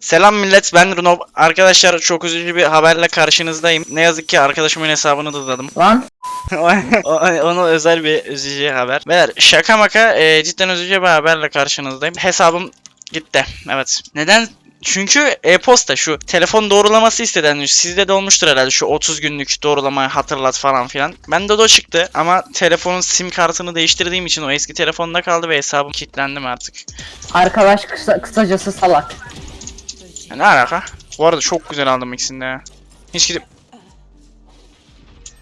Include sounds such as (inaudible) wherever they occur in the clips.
Selam millet ben Runo. Arkadaşlar çok üzücü bir haberle karşınızdayım. Ne yazık ki arkadaşımın hesabını dızladım. Lan (laughs) Onu özel bir üzücü haber. Beyler şaka maka e, cidden üzücü bir haberle karşınızdayım. Hesabım gitti. Evet. Neden? Çünkü e-posta şu telefon doğrulaması isteden sizde de olmuştur herhalde şu 30 günlük doğrulamayı hatırlat falan filan. Bende de o çıktı ama telefonun sim kartını değiştirdiğim için o eski telefonda kaldı ve hesabım kilitlendi mi artık. arkadaş kısa, kısacası salak. Ya ne alaka? Bu arada çok güzel aldım ikisini de ya. Hiç gidip...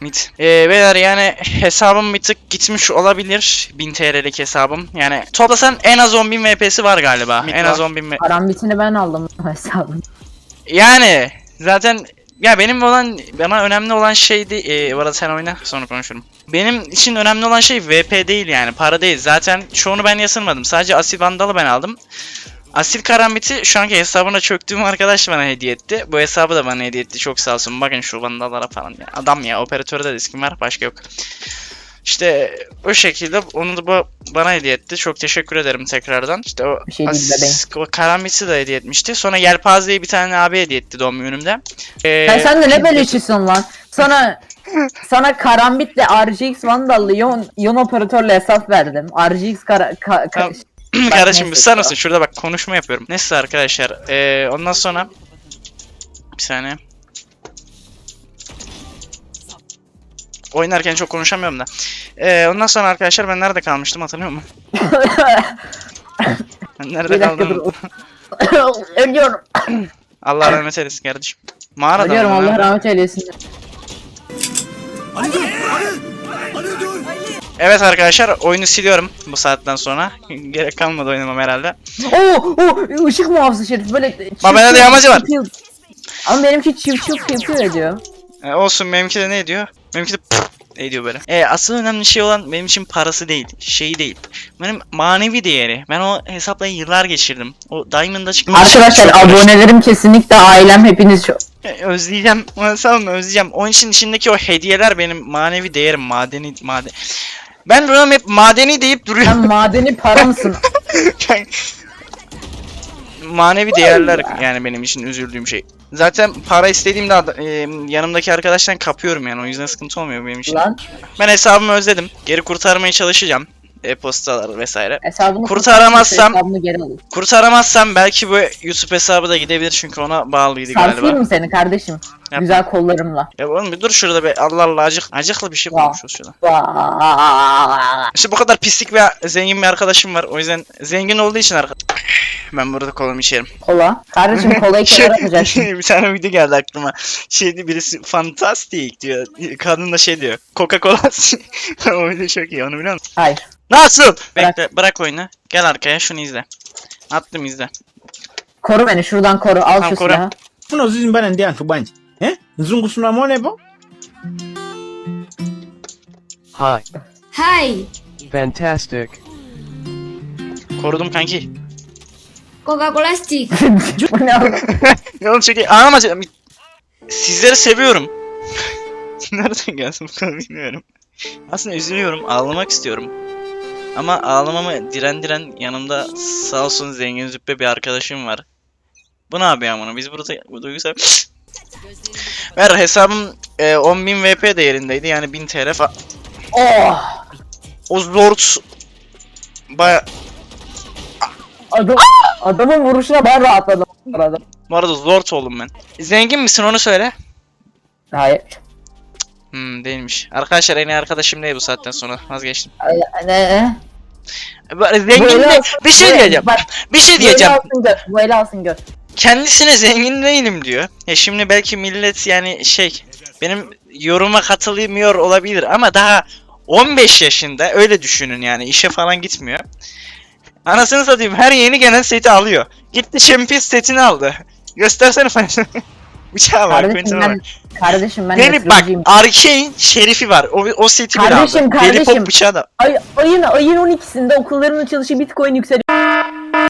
Mit. Ee, beyler yani hesabım bir tık gitmiş olabilir. 1000 TL'lik hesabım. Yani toplasan en az 10.000 VP'si var galiba. en az 10.000 V- Karambitini ben aldım hesabını. Yani zaten ya benim olan bana önemli olan şeydi e, bu arada sen oyna sonra konuşurum. Benim için önemli olan şey VP değil yani para değil. Zaten çoğunu ben yasırmadım. Sadece Asil Vandal'ı ben aldım. Asil Karambit'i şu anki hesabına çöktüğüm arkadaş bana hediye etti. Bu hesabı da bana hediye etti. Çok sağ olsun. Bakın şu Vandal'lara falan. Ya. Adam ya operatörde de diskim var. Başka yok. İşte o şekilde onu da bu bana hediye etti. Çok teşekkür ederim tekrardan. İşte o Bir şey Karambit'i de hediye etmişti. Sonra Yelpaze'yi bir tane abi hediye etti doğum günümde. Ee, Sen, sen de ne beleşisin lan? Sana sana Karambit'le RGX Vandal'lı yon, yon operatörle hesap verdim. RGX kara, ka, ka- Kardeşim bir mısın? Şurada bak konuşma yapıyorum. Neyse arkadaşlar. Ee, ondan sonra bir saniye. Oynarken çok konuşamıyorum da. Ee, ondan sonra arkadaşlar ben nerede kalmıştım hatırlıyor musun? (laughs) Ben nerede kaldım? (laughs) Ölüyorum. Allah rahmet eylesin kardeşim. Mağarada Ölüyorum? Allah rahmet eylesin. Evet arkadaşlar oyunu siliyorum bu saatten sonra. (laughs) Gerek kalmadı oynamam herhalde. Oo, oo ışık muhafızı şerif böyle çift da yamacı var. Ama benimki çift çift yapıyor ediyor. E, olsun benimki de ne ediyor? Benimki de pıf ediyor böyle. E, asıl önemli şey olan benim için parası değil. Şeyi değil. Benim manevi değeri. Ben o hesapla yıllar geçirdim. O Diamond'a için Arkadaşlar abonelerim kesinlikle ailem hepiniz çok... E, Özleyeceğim. (laughs) O hesabımı özleyeceğim. Onun için içindeki o hediyeler benim manevi değerim. Madeni maden. Ben Ronaldo hep madeni deyip duruyorum. Sen madeni para mısın? (laughs) manevi değerler yani benim için üzüldüğüm şey. Zaten para istediğimde ad- e, yanımdaki arkadaştan kapıyorum yani o yüzden sıkıntı olmuyor benim için. Lan Ben hesabımı özledim. Geri kurtarmaya çalışacağım. E-postalar vesaire. hesabını Kurtaramazsam- hesabını geri alın. Kurtaramazsam belki bu YouTube hesabı da gidebilir çünkü ona bağlıydı Sarsayım galiba. mı seni kardeşim? Yapma. Güzel kollarımla. Ya oğlum bir dur şurada be Allah Allah acık acıklı bir şey konuşuyoruz şurada. İşte bu kadar pislik ve zengin bir arkadaşım var. O yüzden zengin olduğu için arkadaş. Ben burada kolamı içerim. Kola. Kardeşim kolayı Şey, (laughs) kenara atacaksın. bir tane video geldi aklıma. Şeydi birisi fantastik diyor. Kadın da şey diyor. Coca-Cola. (laughs) o video çok iyi onu biliyor musun? Hayır. Nasıl? Bırak. Bekle bırak oyunu. Gel arkaya şunu izle. Attım izle. Koru beni şuradan koru. Al Tamam, şu koru. silahı. Funa uzizi mbana ndi anthu bwanji eh mzungu sunamone po Hi. Hi, Fantastic. Korudum kanki. Coca-Cola Stick. (laughs) Bu ne (laughs) oğlum? Oğlum çok iyi. Anlamadım. Sizleri seviyorum. (laughs) Nereden gelsin bu kadar bilmiyorum. Aslında üzülüyorum. Ağlamak istiyorum. Ama ağlamamı diren diren yanımda sağ olsun zengin züppe bir arkadaşım var. Bu ne yapıyor amına? Biz burada bu duygusal... Ver hesabım e, 10.000 VP değerindeydi yani 1000 TL falan. Oh. O Lord baya Adam, adamın vuruşuna ben rahatladım. bu arada. bu arada Lord oldum ben. Zengin misin onu söyle. Hayır. Hmm değilmiş. Arkadaşlar en iyi arkadaşım değil bu saatten sonra vazgeçtim. Ne? ne? Böyle Zengin bir şey diyeceğim. Bak, Bir şey diyeceğim. Bu eli alsın gör. Kendisine zengin değilim diyor. Ya şimdi belki millet yani şey benim yoruma katılmıyor olabilir ama daha 15 yaşında öyle düşünün yani işe falan gitmiyor. Anasını satayım her yeni gelen seti alıyor. Gitti Champions setini aldı. Göstersene falan. (laughs) Bıçağı var. Kardeşim Quentin'e ben, kardeşim ben Deli bak. Arcane şerifi var. O, o seti bile Kardeşim, aldı. Deli kardeşim. pop bıçağı da. Ay, ayın, ayın 12'sinde okulların açılışı bitcoin yükseliyor.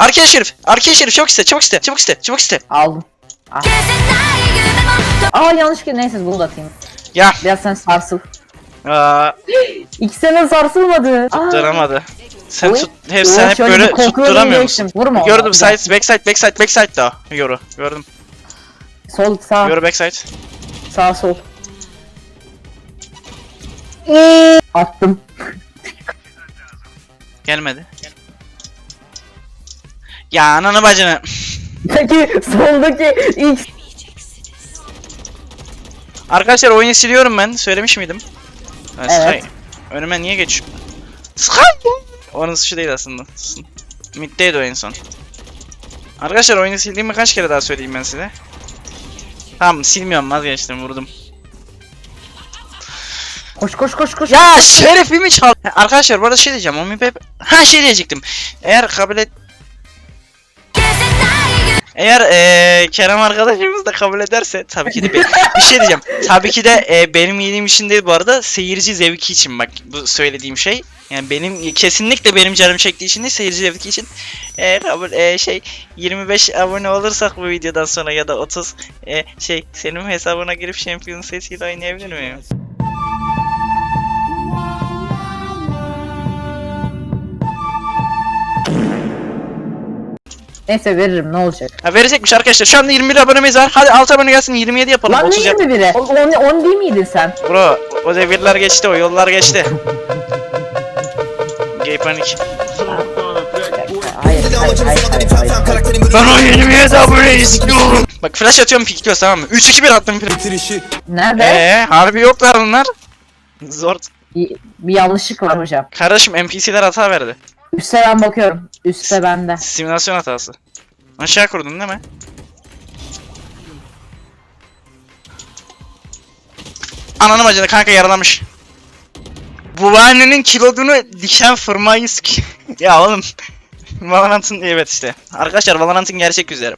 Arcane şerif. Arcane şerif çok iste. Çok iste. Çabuk iste. Çabuk iste. Aldım. Ah. Aa yanlışlıkla neyse bunu da atayım. Ya. Biraz sen sarsıl. Aa, İki sene sarsılmadı. Aa, tutturamadı. Sen Oy. tut, hep Oy, sen hep şöyle böyle bir kontrol tutturamıyor musun? edecektim. Vurma ona. Gördüm side, backside, backside, backside da. Yoru, gördüm. Sol sağ Yoru backside. sağ sol. Attım. Gelmedi. Ya ananı bacını. Peki soldaki X Arkadaşlar oyunu siliyorum ben. Söylemiş miydim? Ha, Evet. Sky. Önüme niye geçiyor? Sky! Onun suçu değil aslında. Mid'deydi o en son. Arkadaşlar oyunu sildiğimi kaç kere daha söyleyeyim ben size. Tamam silmiyorum vazgeçtim vurdum. koş koş koş koş. Ya şerefimi çal. Arkadaşlar bu arada şey diyeceğim. O Mipep... Ha şey diyecektim. Eğer kabul et... Eğer eee Kerem arkadaşımız da kabul ederse tabii ki de be- bir şey diyeceğim. Tabii ki de eee, benim iyiliğim için değil bu arada seyirci zevki için bak bu söylediğim şey. Yani benim kesinlikle benim canım çektiği için değil seyirci zevki için. Eee kabul eee, şey 25 abone olursak bu videodan sonra ya da 30 eee, şey senin hesabına girip şampiyon sesiyle oynayabilir miyim? Neyse veririm ne olacak. Ha verecekmiş arkadaşlar. Şu anda 21 abonemiz var. Hadi 6 abone gelsin 27 yapalım. Lan 30 ne yap. 21'i? 10 10 değil miydin sen? Bro o devirler geçti o yollar geçti. Gay panik. Hayır hayır hayır hayır. hayır. Ben o 27 abone istiyorum. Bak flash atıyorum pikliyoruz tamam mı? 3 2 1 attım flash. Nerede? Eee harbi yoklar bunlar. Zor. Bir, bir yanlışlık var hocam. Kardeşim NPC'ler hata verdi. Üste ben bakıyorum. Üste bende. Simülasyon hatası. Aşağı kurdun değil mi? Ananı bacını kanka yaralamış. Bu annenin kilodunu diken fırmayı sik- (laughs) Ya oğlum. Valorant'ın evet işte. Arkadaşlar Valorant'ın gerçek yüzleri.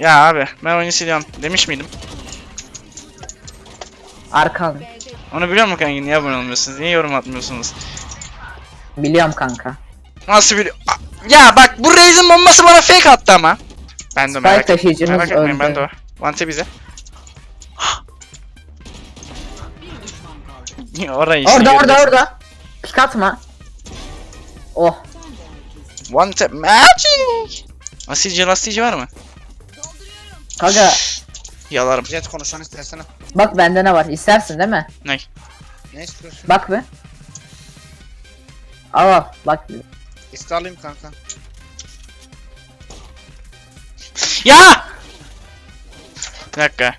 Ya abi ben oyunu siliyorum demiş miydim? Arkan. Onu biliyor musun kanka niye abone olmuyorsunuz? Niye yorum atmıyorsunuz? Biliyorum kanka. Nasıl biliyor? Ya bak bu Raze'in bombası bana fake attı ama. Ben de merak taşıyıcımız Merak etmeyin ben de o. Vante bize. (gasps) Orayı işte Orada orada orada. Pik atma. Oh. One tap magic. Asilce lastiği var mı? Kanka Yalarım. Jet konuşan istersene. bak bende ne var? İstersin değil mi? Ne? Ne istiyorsun? Bak bir. Al al bak bir. İste alayım kanka. Ya! Bir dakika.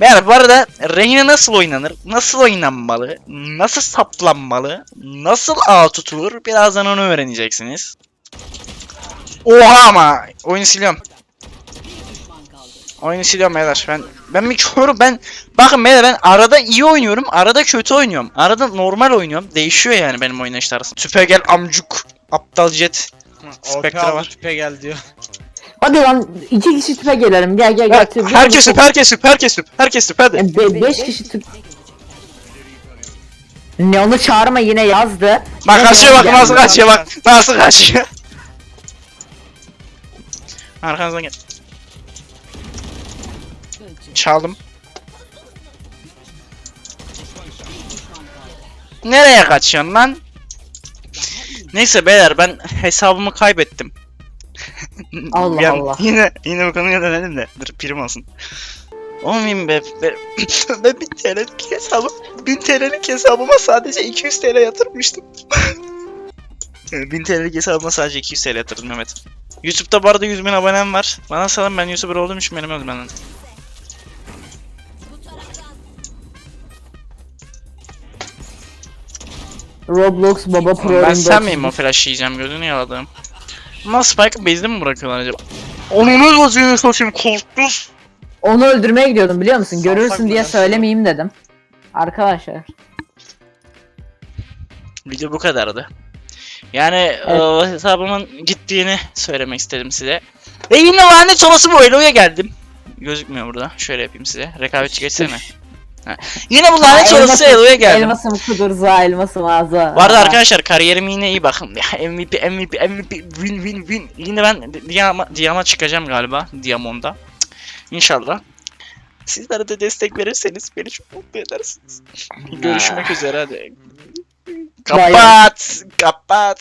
Beyler bu arada Reyna nasıl oynanır? Nasıl oynanmalı? Nasıl saplanmalı? Nasıl ağ tutulur? Birazdan onu öğreneceksiniz. Oha ama! Oyunu siliyorum. Oyunu siliyorum beyler. Ben ben bir körüm. Ben bakın beyler ben arada iyi oynuyorum, arada kötü oynuyorum. Arada normal oynuyorum. Değişiyor yani benim oynayış tarzım. Süper gel amcuk. Aptal jet. Spectre var. tüpe gel diyor. Hadi lan iki kişi tüpe gelelim. Gel gel gel. Tüp- Herkes süp, herkes süp, herkes süp, herkes süp hadi. Be beş kişi tüp. Ne onu çağırma yine yazdı. Bak kaçıyor bak nasıl kaçıyor bak. Nasıl kaçıyor. Arkanızdan gel. Çaldım. Nereye kaçıyorsun lan? Neyse beyler ben hesabımı kaybettim. Allah (laughs) an- Allah. Yine yine bu konuya dönelim de. Dur prim olsun. 10 bin be, be (laughs) ben 1000 TL'lik hesabım 1000 TL'lik hesabıma sadece 200 TL yatırmıştım. (laughs) 1000 TL'lik hesabıma sadece 200 TL yatırdım Mehmet. YouTube'da bu arada 100 bin abonem var. Bana salın ben YouTuber olduğum için benim benden. Roblox Baba Pro Ben sen miyim o flash yiyeceğim gözünü yaladığım. Ama Spike'ı base'de mi bırakıyorlar acaba? Onu ne yazıyor satayım korktus. Onu öldürmeye gidiyordum biliyor musun? Salsak Görürsün diye söylemeyeyim dedim. Arkadaşlar. Video bu kadardı. Yani o hesabımın gittiğini söylemek istedim size. Ve yine lanet olası bu Elo'ya geldim. Gözükmüyor burada. Şöyle yapayım size. Rekabetçi geçsene. Ha. Yine bu lanet olası Elo'ya geldim. Elmasım kudurza, elmasım ağza. Bu arada arkadaşlar kariyerim yine iyi bakın. MVP, MVP, MVP, win win win. Yine ben Diyama, Diyama çıkacağım galiba. Diamonda. İnşallah. Sizler de destek verirseniz beni çok mutlu edersiniz. Görüşmek üzere hadi. Kapat. Kapat.